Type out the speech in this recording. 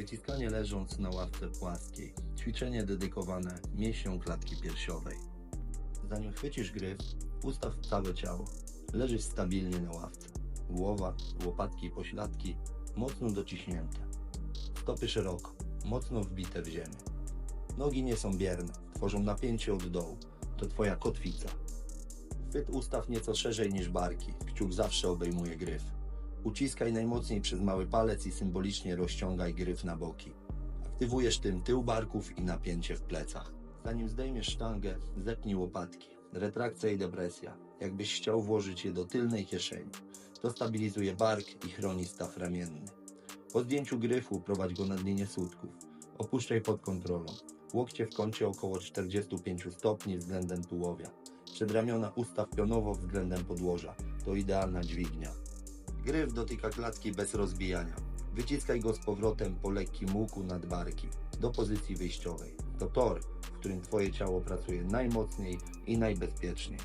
Wyciskanie leżąc na ławce płaskiej. Ćwiczenie dedykowane mięśniom klatki piersiowej. Zanim chwycisz gryf, ustaw całe ciało. Leżysz stabilnie na ławce. Głowa, łopatki i pośladki mocno dociśnięte. Stopy szeroko, mocno wbite w ziemię. Nogi nie są bierne, tworzą napięcie od dołu. To twoja kotwica. Chwyt ustaw nieco szerzej niż barki. Kciuk zawsze obejmuje gryf. Uciskaj najmocniej przez mały palec i symbolicznie rozciągaj gryf na boki. Aktywujesz tym tył barków i napięcie w plecach. Zanim zdejmiesz sztangę, zepnij łopatki. Retrakcja i depresja, jakbyś chciał włożyć je do tylnej kieszeni. To stabilizuje bark i chroni staw ramienny. Po zdjęciu gryfu prowadź go nad linię sutków. Opuszczaj pod kontrolą. Łokcie w kącie około 45 stopni względem tułowia. Przedramiona ustaw pionowo względem podłoża. To idealna dźwignia. Gryf dotyka klatki bez rozbijania. Wyciskaj go z powrotem po lekkim łuku nad barki, do pozycji wyjściowej. To tor, w którym Twoje ciało pracuje najmocniej i najbezpieczniej.